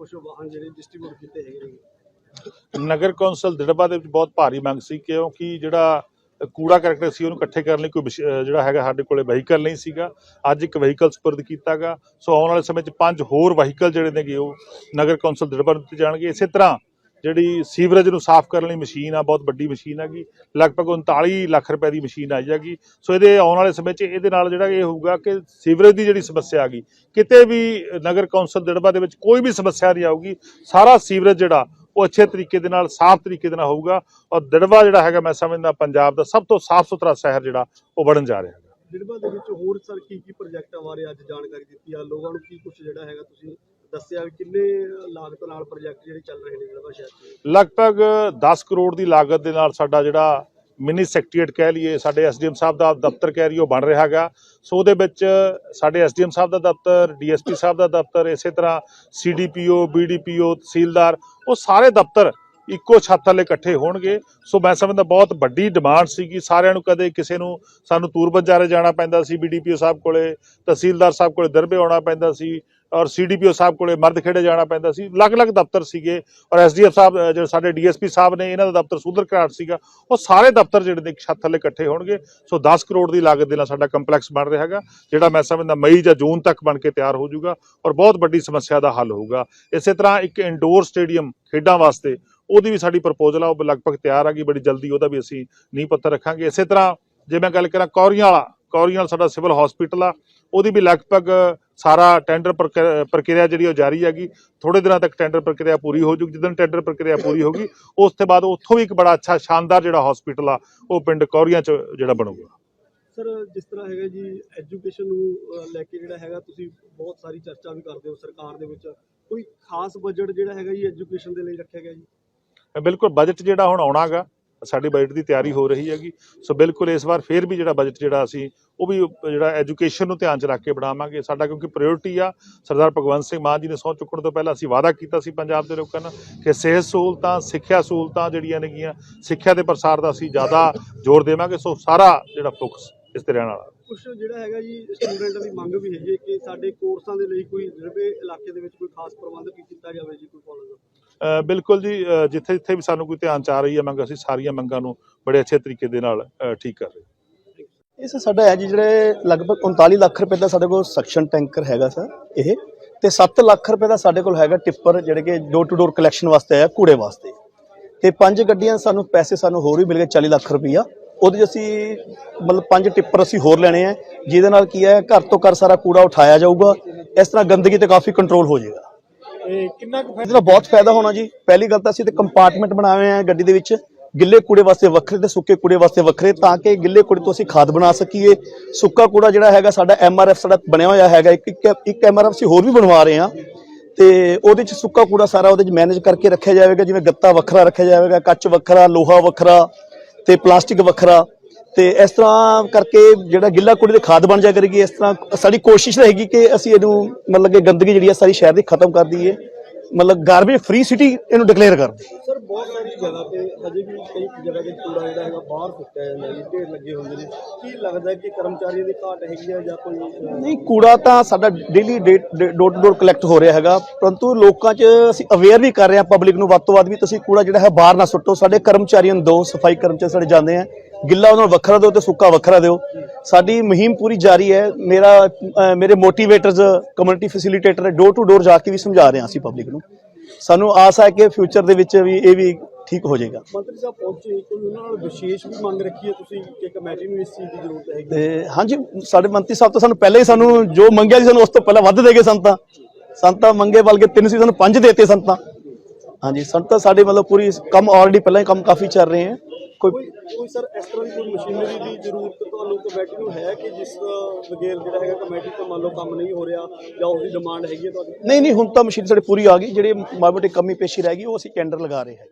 ਕੁਝ ਵਾਹਨ ਜਿਹੜੇ ਡਿਸਟ੍ਰੀਬਿਊਟ ਕੀਤੇ ਹੈਗੇ ਨੇ। ਨਗਰ ਕੌਂਸਲ ਦਿੜਬਾ ਦੇ ਵਿੱਚ ਬਹੁਤ ਭਾਰੀ ਮੰਗ ਸੀ ਕਿਉਂਕਿ ਜਿਹੜਾ ਕੂੜਾ ਕਰਕਟ ਸੀ ਉਹਨੂੰ ਇਕੱਠੇ ਕਰਨ ਲਈ ਕੋਈ ਵਿਸ਼- ਜਿਹੜਾ ਹੈਗਾ ਸਾਡੇ ਕੋਲੇ ਵਹੀਕਲ ਨਹੀਂ ਸੀਗਾ। ਅੱਜ ਇੱਕ ਵਹੀਕਲ ਸਪੁਰਦ ਕੀਤਾਗਾ। ਸੋ ਆਉਣ ਵਾਲੇ ਸਮੇਂ 'ਚ ਪੰਜ ਹੋਰ ਵਹੀਕਲ ਜਿਹੜੇ ਨੇਗੇ ਉਹ ਨਗਰ ਕੌਂਸਲ ਦਿੜਬਾ ਨੂੰ ਦਿੱਤੇ ਜਾਣਗੇ। ਇਸੇ ਤਰ੍ਹਾਂ ਜਿਹੜੀ ਸੀਵਰੇਜ ਨੂੰ ਸਾਫ਼ ਕਰਨ ਲਈ ਮਸ਼ੀਨ ਆ, ਬਹੁਤ ਵੱਡੀ ਮਸ਼ੀਨ ਹੈਗੀ, ਲਗਭਗ 39 ਲੱਖ ਰੁਪਏ ਦੀ ਮਸ਼ੀਨ ਆਈ ਹੈਗੀ। ਸੋ ਇਹਦੇ ਆਉਣ ਵਾਲੇ ਸਮੇਂ 'ਚ ਇਹਦੇ ਨਾਲ ਜਿਹੜਾ ਇਹ ਹੋਊਗਾ ਕਿ ਸੀਵਰੇਜ ਦੀ ਜਿਹੜੀ ਸਮੱਸਿਆ ਆ ਗਈ, ਕਿਤੇ ਵੀ ਨਗਰ ਕੌਂਸਲ ਦਿੜਬਾ ਦੇ ਵਿੱਚ ਕੋਈ ਵੀ ਸਮੱਸਿਆ ਨਹੀਂ ਆਊਗੀ, ਸਾਰਾ ਸੀਵਰੇਜ ਜਿਹੜਾ ਉਹ ਅੱਛੇ ਤਰੀਕੇ ਦੇ ਨਾਲ, ਸਾਫ਼ ਤਰੀਕੇ ਦੇ ਨਾਲ ਹੋਊਗਾ ਔਰ ਦਿੜਬਾ ਜਿਹੜਾ ਹੈਗਾ ਮੈਂ ਸਮਝਦਾ ਪੰਜਾਬ ਦਾ ਸਭ ਤੋਂ ਸਾਫ਼ ਸੁਥਰਾ ਸ਼ਹਿਰ ਜਿਹੜਾ ਉਹ ਬਣਨ ਜਾ ਰਿਹਾ ਹੈਗਾ। ਦਿੜਬਾ ਦੇ ਵਿੱਚ ਹੋਰ ਸਰ ਕੀ ਕੀ ਪ੍ਰੋਜੈਕਟਾਂ ਬਾਰੇ ਅੱਜ ਜਾਣਕਾਰੀ ਦਿੱਤੀ ਆ, ਲੋਕਾਂ ਨੂੰ ਕੀ ਕੁਝ ਜਿਹੜਾ ਹੈਗਾ ਤੁਸੀਂ ਦੱਸਿਆ ਵੀ ਕਿੰਨੇ ਲਾਗਤ ਨਾਲ ਪ੍ਰੋਜੈਕਟ ਜਿਹੜੇ ਚੱਲ ਰਹੇ ਨੇ ਦਿੜਬਾ ਸ਼ਹਿਰ ਲਗਭਗ 10 ਕਰੋੜ ਦੀ ਲਾਗਤ ਦੇ ਨਾਲ ਸਾਡਾ ਜਿਹੜਾ ਮਿਨੀ ਸੈਕਟਰੀਏਟ ਕਹਿ ਲਈਏ, ਸਾਡੇ ਐਸਡੀਐਮ ਸਾਹਿਬ ਦਾ ਦਫ਼ਤਰ ਕਹਿ ਲਈਏ, ਉਹ ਬਣ ਰਿਹਾ ਹੈਗਾ। ਸੋ ਉਹਦੇ ਵਿੱਚ ਸਾਡੇ ਐਸਡੀਐਮ ਸਾਹਿਬ ਦਾ ਦਫ਼ਤਰ, ਡੀਐਸਪੀ ਸਾਹਿਬ ਦਾ ਦਫ਼ਤਰ, ਇਸੇ ਤਰ੍ਹਾਂ ਸੀਡੀਪੀਓ, ਬੀਡੀਪੀਓ, ਤਹਿਸੀਲਦਾਰ, ਉਹ ਸਾਰੇ ਦਫ਼ਤਰ ਇੱਕੋ ਛੱਤ ਥੱਲੇ ਇਕੱਠੇ ਹੋਣਗੇ। ਸੋ ਮੈਂ ਸਮਝਦਾ ਬਹੁਤ ਵੱਡੀ ਡਿਮਾਂਡ ਸੀਗੀ। ਸਾਰਿਆਂ ਨੂੰ ਕਦੇ ਕਿਸੇ ਨੂੰ ਸਾਨੂੰ ਤੂਰਬੰਜਾਰੇ ਜਾਣਾ ਪੈਂਦਾ ਸੀ ਬੀਡੀਪੀਓ ਸਾਹਿਬ ਕੋਲੇ, ਤਹਿਸੀਲਦਾਰ ਸਾਹਿਬ ਕੋਲੇ ਦਰਬੇ ਆਉਣਾ ਪੈਂਦਾ ਸੀ, ਔਰ ਸੀਡੀਪੀਓ ਸਾਹਿਬ ਕੋਲੇ ਮਰਦਖੇੜੇ ਜਾਣਾ ਪੈਂਦਾ ਸੀ। ਅਲੱਗ-ਅਲੱਗ ਦਫ਼ਤਰ ਸੀਗੇ, ਔਰ ਐਸਡੀਐਫ ਸਾਹਿਬ ਜਿਹੜੇ ਸਾਡੇ ਡੀਐਸਪੀ ਸਾਹਿਬ ਨੇ, ਇਹਨਾਂ ਦਾ ਦਫ਼ਤਰ ਸੂਦਰ ਘਰਾਟ ਸੀਗਾ। ਉਹ ਸਾਰੇ ਦਫ਼ਤਰ ਜਿਹੜੇ ਨੇ ਇੱਕ ਛੱਤ ਥੱਲੇ ਇਕੱਠੇ ਹੋਣਗੇ। ਸੋ 10 ਕਰੋੜ ਦੀ ਲਾਗਤ ਦੇ ਨਾਲ ਸਾਡਾ ਕੰਪਲੈਕਸ ਬਣ ਰਿਹਾ ਹੈਗਾ, ਜਿਹੜਾ ਮੈਂ ਸਮਝਦਾ ਮਈ ਜਾਂ ਜੂਨ ਤੱਕ ਬਣ ਕੇ ਤਿਆਰ ਹੋ ਜਾਊਗਾ, ਔਰ ਬਹੁਤ ਵੱਡੀ ਸਮੱਸਿਆ ਦਾ ਹੱਲ ਹੋਊਗਾ। ਇਸੇ ਤਰ੍ਹਾਂ ਇੱਕ ਇਨਡੋਰ ਸਟੇਡੀਅਮ ਖੇਡਾਂ ਵਾਸਤੇ ਉਹਦੀ ਵੀ ਸਾਡੀ ਪ੍ਰਪੋਜ਼ਲ ਆ, ਉਹ ਲਗਭਗ ਤਿਆਰ ਆ ਗਈ, ਬੜੀ ਜਲਦੀ ਉਹਦਾ ਵੀ ਅਸੀਂ ਨੀਂਹ ਪੱਥਰ ਰੱਖਾਂਗੇ। ਇਸੇ ਤਰ੍ਹਾਂ ਜੇ ਮੈਂ ਗੱਲ ਕਰਾਂ ਕੌਰੀਆਂ ਵਾਲਾ ਕੌਰੀਆਂ ਵਾਲਾ ਸਾਡਾ ਸਿਵਲ ਹਸਪੀਟਲ ਆ, ਉਹਦੀ ਵੀ ਲਗਭਗ ਸਾਰਾ ਟੈਂਡਰ ਪ੍ਰਕਿ- ਪ੍ਰਕਿਰਿਆ ਜਿਹੜੀ ਉਹ ਜਾਰੀ ਹੈਗੀ ਥੋੜੇ ਦਿਨਾਂ ਤੱਕ ਟੈਂਡਰ ਪ੍ਰਕਿਰਿਆ ਪੂਰੀ ਹੋ ਜੂਗੀ ਜਦੋਂ ਟੈਂਡਰ ਪ੍ਰਕਿਰਿਆ ਪੂਰੀ ਹੋਗੀ ਉਸ ਤੋਂ ਬਾਅਦ ਉੱਥੋਂ ਵੀ ਇੱਕ ਬੜਾ ਅੱਛਾ ਸ਼ਾਨਦਾਰ ਜਿਹੜਾ ਹਸਪੀਟਲ ਆ, ਉਹ ਪਿੰਡ ਕੌਰੀਆਂ ਚ ਜਿਹੜਾ ਬਣੂਗਾ। ਸਰ, ਜਿਸ ਤਰ੍ਹਾਂ ਹੈਗਾ ਜੀ ਐਜੂਕੇਸ਼ਨ ਨੂੰ ਲੈ ਕੇ ਜਿਹੜਾ ਹੈਗਾ, ਤੁਸੀਂ ਬਹੁਤ ਸਾਰੀ ਚਰਚਾ ਵੀ ਕਰਦੇ ਹੋ ਸਰਕਾਰ ਦੇ ਵਿੱਚ। ਕੋਈ ਖਾਸ ਬਜਟ ਜਿਹੜਾ ਹੈਗਾ ਜੀ ਐਜੂਕੇਸ਼ਨ ਦੇ ਲਈ ਰੱਖਿਆ ਗਿਆ ਜੀ? ਬਿਲਕੁਲ ਬਜਟ ਜਿਹੜਾ ਹੁਣ ਆਉਣਾਗਾ, ਸਾਡੀ ਬਜਟ ਦੀ ਤਿਆਰੀ ਹੋ ਰਹੀ ਹੈਗੀ। ਸੋ ਬਿਲਕੁਲ ਇਸ ਵਾਰ ਫੇਰ ਵੀ ਜਿਹੜਾ ਬਜਟ ਜਿਹੜਾ ਅਸੀਂ, ਉਹ ਵੀ ਜਿਹੜਾ ਐਜੂਕੇਸ਼ਨ ਨੂੰ ਧਿਆਨ ਚ ਰੱਖ ਕੇ ਬਣਾਵਾਂਗੇ। ਸਾਡਾ ਕਿਉਂਕਿ ਪ੍ਰਾਇੋਰਟੀ ਆ, ਸਰਦਾਰ ਭਗਵੰਤ ਸਿੰਘ ਮਾਨ ਜੀ ਨੇ ਸਹੁੰ ਚੁੱਕਣ ਤੋਂ ਪਹਿਲਾਂ ਅਸੀਂ ਵਾਅਦਾ ਕੀਤਾ ਸੀ ਪੰਜਾਬ ਦੇ ਲੋਕਾਂ ਨਾਲ ਕਿ ਸਿਹਤ ਸਹੂਲਤਾਂ, ਸਿੱਖਿਆ ਸਹੂਲਤਾਂ ਜਿਹੜੀਆਂ ਨੇਗੀਆਂ, ਸਿੱਖਿਆ ਦੇ ਪ੍ਰਸਾਰ ਦਾ ਅਸੀਂ ਜ਼ਿਆਦਾ ਜ਼ੋਰ ਦੇਵਾਂਗੇ। ਸੋ ਸਾਰਾ ਜਿਹੜਾ ਫੋਕਸ ਇਸ ਤੇ ਰਹਿਣ ਵਾਲਾ। ਕੁਝ ਜਿਹੜਾ ਹੈਗਾ ਜੀ ਸਟੂਡੈਂਟਾਂ ਦੀ ਮੰਗ ਵੀ ਹੈਗੀ ਹੈ ਕਿ ਸਾਡੇ ਕੋਰਸਾਂ ਦੇ ਲਈ ਕੋਈ ਰਵੇ ਇਲਾਕੇ ਦੇ ਵਿੱਚ ਕੋਈ ਖਾਸ ਪ੍ਰਬੰਧ ਕੀਤਾ ਜਾਵੇ ਜੀ ਕੋਈ ਕਾਲਜ ਅ, ਬਿਲਕੁਲ ਜੀ ਜਿੱਥੇ ਜਿੱਥੇ ਵੀ ਸਾਨੂੰ ਕੋਈ ਧਿਆਨ ਚ ਆ ਰਹੀ ਹੈ ਮੰਗ ਅਸੀਂ ਸਾਰੀਆਂ ਮੰਗਾਂ ਨੂੰ ਬੜੇ ਅੱਛੇ ਤਰੀਕੇ ਦੇ ਨਾਲ ਠੀਕ ਕਰ ਰਹੇ ਹਾਂ। ਇਸ ਸਾਡਾ ਹੈ ਜੀ ਜਿਹੜੇ ਲਗਭਗ 39 ਲੱਖ ਰੁਪਏ ਦਾ ਸਾਡੇ ਕੋਲ ਸਕਸ਼ਨ ਟੈਂਕਰ ਹੈਗਾ ਸਰ ਇਹ ਤੇ 7 ਲੱਖ ਰੁਪਏ ਦਾ ਸਾਡੇ ਕੋਲ ਹੈਗਾ ਟਿੱਪਰ ਜਿਹੜੇ ਕਿ ਡੋਰ ਟੂ ਡੋਰ ਕਲੈਕਸ਼ਨ ਵਾਸਤੇ ਆਇਆ ਕੂੜੇ ਵਾਸਤੇ। ਤੇ ਪੰਜ ਗੱਡੀਆਂ ਸਾਨੂੰ ਪੈਸੇ ਸਾਨੂੰ ਹੋਰ ਵੀ ਮਿਲ ਗਏ 40 ਲੱਖ ਰੁਪਈਆ। ਉਹਦੇ 'ਚ ਅਸੀਂ ਮਤਲਬ ਪੰਜ ਟਿੱਪਰ ਅਸੀਂ ਹੋਰ ਲੈਣੇ ਆ ਜਿਹਦੇ ਨਾਲ ਕੀ ਹੈ ਘਰ ਤੋਂ ਘਰ ਸਾਰਾ ਕੂੜਾ ਉਠਾਇਆ ਜਾਊਗਾ ਇਸ ਤਰ੍ਹਾਂ ਗੰਦਗੀ ਤੇ ਕਾਫੀ ਕੰਟਰੋਲ ਹੋ ਜਾਏਗਾ। ਇਹ ਕਿੰਨਾ ਕੁ ਇਹਦੇ ਨਾਲ ਬਹੁਤ ਫਾਇਦਾ ਹੋਣਾ ਜੀ। ਪਹਿਲੀ ਗੱਲ ਤਾਂ ਅਸੀਂ ਤੇ ਕੰਪਾਰਟਮੈਂਟ ਬਣਾਏ ਆ ਗੱਡੀ ਦੇ ਵਿੱਚ ਗਿੱਲੇ ਕੂੜੇ ਵਾਸਤੇ ਵੱਖਰੇ ਤੇ ਸੁੱਕੇ ਕੂੜੇ ਵਾਸਤੇ ਵੱਖਰੇ ਤਾਂ ਕਿ ਗਿੱਲੇ ਕੂੜੇ ਤੋਂ ਅਸੀਂ ਖਾਦ ਬਣਾ ਸਕੀਏ। ਸੁੱਕਾ ਕੂੜਾ ਜਿਹੜਾ ਹੈਗਾ ਸਾਡਾ ਐਮਆਰਐਫ ਸਾਡਾ ਬਣਿਆ ਹੋਇਆ ਹੈਗਾ ਇੱਕ ਇੱਕ ਐਮਆਰਐਫ ਅਸੀਂ ਹੋਰ ਵੀ ਬਣਵਾ ਰਹੇ ਹਾਂ ਤੇ ਉਹਦੇ ਚ ਸੁੱਕਾ ਕੂੜਾ ਸਾਰਾ ਉਹਦੇ ਚ ਮੈਨੇਜ ਕਰਕੇ ਰੱਖਿਆ ਜਾਵੇਗਾ ਜਿਵੇਂ ਗੱਤਾ ਵੱਖਰਾ ਰੱਖਿਆ ਜਾਵੇਗਾ ਕੱਚ ਵੱਖਰਾ ਲੋਹਾ ਵੱਖਰਾ ਤੇ ਪਲਾਸਟਿਕ ਵੱਖਰਾ ਤੇ ਇਸ ਤਰ੍ਹਾਂ ਕਰਕੇ ਜਿਹੜਾ ਗਿੱਲਾ ਕੁੜੀ ਦੇ ਖਾਦ ਬਣ ਜਾ ਕਰੇਗੀ, ਇਸ ਤਰ੍ਹਾਂ ਸਾਡੀ ਕੋਸ਼ਿਸ਼ ਰਹੇਗੀ ਕਿ ਅਸੀਂ ਇਹਨੂੰ ਮਤਲਬ ਕਿ ਗੰਦਗੀ ਜਿਹੜੀ ਆ ਸਾਰੀ ਸ਼ਹਿਰ ਦੀ ਖਤਮ ਕਰ ਦਈਏ। ਮਤਲਬ ਗਾਰਬੇਜ ਫ੍ਰੀ ਸਿਟੀ ਇਹਨੂੰ ਡਿਕਲੇਅਰ ਕਰ। ਸਰ ਬਹੁਤ ਸਾਰੀ ਜਗ੍ਹਾ ਤੇ ਹਜੇ ਵੀ ਕਈ ਜਗ੍ਹਾ ਤੇ ਕੂੜਾ ਜਿਹੜਾ ਹੈਗਾ ਬਾਹਰ ਸੁੱਟਿਆ ਜਾਂਦਾ ਜੀ ਢੇਰ ਲੱਗੇ ਹੁੰਦੇ ਨੇ। ਕੀ ਲੱਗਦਾ ਕਿ ਕਰਮਚਾਰੀਆਂ ਦੀ ਘਾਟ ਹੈਗੀ ਆ ਜਾਂ ਕੋਈ ਨਹੀਂ ਕੂੜਾ ਤਾਂ ਸਾਡਾ daily door to door collect ਹੋ ਰਿਹਾ ਹੈਗਾ ਪਰੰਤੂ ਲੋਕਾਂ 'ਚ ਅਸੀਂ ਅਵੇਅਰ ਵੀ ਕਰ ਰਹੇ ਹਾਂ ਪਬਲਿਕ ਨੂੰ। ਵੱਧ ਤੋਂ ਵੱਧ ਵੀ ਤੁਸੀਂ ਕੂੜਾ ਜਿਹੜਾ ਹੈ ਬਾਹਰ ਨਾ ਸੁੱਟੋ। ਸਾਡੇ ਕਰਮਚਾਰੀਆਂ ਨੂੰ ਦਿਓ ਸਫ਼ਾਈ ਕਰਮਚਾਰੀ ਸਾਡੇ ਜਾਂਦੇ ਆ। ਗਿੱਲਾ ਉਹਨਾਂ ਨੂੰ ਵੱਖਰਾ ਦਿਓ ਤੇ ਸੁੱਕਾ ਵੱਖਰਾ ਦਿਓ। ਸਾਡੀ ਮੁਹਿੰਮ ਪੂਰੀ ਜਾਰੀ ਹੈ। ਮੇਰਾ ਮੇਰੇ motivators community facilitator door to door ਜਾ ਕੇ ਵੀ ਸਮਝਾ ਰਹੇ ਹਾਂ ਅਸੀਂ ਪਬਲਿਕ ਨੂੰ। ਸਾਨੂੰ ਆਸ ਹੈ ਕਿ ਫਿਊਚਰ ਦੇ ਵਿੱਚ ਵੀ ਇਹ ਵੀ ਠੀਕ ਹੋ ਜਾਏਗਾ। ਮੰਤਰੀ ਸਾਹਿਬ ਪਹੁੰਚੇ ਕੋਈ ਉਹਨਾਂ ਨਾਲ ਵਿਸ਼ੇਸ਼ ਵੀ ਮੰਗ ਰੱਖੀ ਹੈ ਤੁਸੀਂ? ਕਿ ਕਮੇਟੀ ਨੂੰ ਇਸ ਚੀਜ਼ ਦੀ ਜ਼ਰੂਰਤ ਹੈਗੀ। ਤੇ ਹਾਂਜੀ ਸਾਡੇ ਮੰਤਰੀ ਸਾਹਿਬ ਤਾਂ ਸਾਨੂੰ ਪਹਿਲਾਂ ਹੀ ਸਾਨੂੰ ਜੋ ਮੰਗਿਆ ਸੀ ਸਾਨੂੰ ਉਸ ਤੋਂ ਪਹਿਲਾਂ ਵੱਧ ਦੇਗੇ ਸੰਤਾਂ। ਸੰਤਾਂ ਮੰਗੇ ਬਲਕਿ ਤਿੰਨ ਸੀ ਸਾਨੂੰ ਪੰਜ ਦੇਤੇ ਸੰਤਾਂ। ਹਾਂਜੀ ਸੰਤਾਂ ਸਾਡੇ ਮਤਲਬ ਪੂਰੀ ਕੰਮ ਆਲਰੇਡੀ ਪਹਿਲਾਂ ਹੀ ਕੰਮ ਕਾਫੀ ਚੱਲ ਰਹੇ ਹੈ। ਕੋਈ ਕੋਈ ਸਰ ਇਸ ਤਰ੍ਹਾਂ ਦੀ ਕੋਈ ਮਸ਼ੀਨਰੀ ਦੀ ਜ਼ਰੂਰਤ ਤੁਹਾਨੂੰ ਕਮੇਟੀ ਨੂੰ ਹੈ ਕਿ ਜਿਸ ਵਗੈਰ ਜਿਹੜਾ ਹੈਗਾ ਕਮੇਟੀ ਤੋਂ ਮੰਨ ਲਓ ਕੰਮ ਨਹੀਂ ਹੋ ਰਿਹਾ ਜਾਂ ਉਸ ਦੀ ਡਿਮਾਂਡ ਹੈਗੀ ਹੈ ਤੁਹਾਡੀ? ਨਹੀਂ ਨਹੀਂ ਹੁਣ ਤਾਂ ਮਸ਼ੀਨ ਸਾਡੀ ਪੂਰੀ ਆ ਗਈ। ਜਿਹੜੀ ਮਾੜੀ ਮੋਟੀ ਕਮੀ ਪੇਸ਼ੀ ਰਹਿ ਗਈ ਉਹ ਅਸੀਂ ਟੈਂਡਰ ਲਗਾ ਰਹੇ ਹਾਂ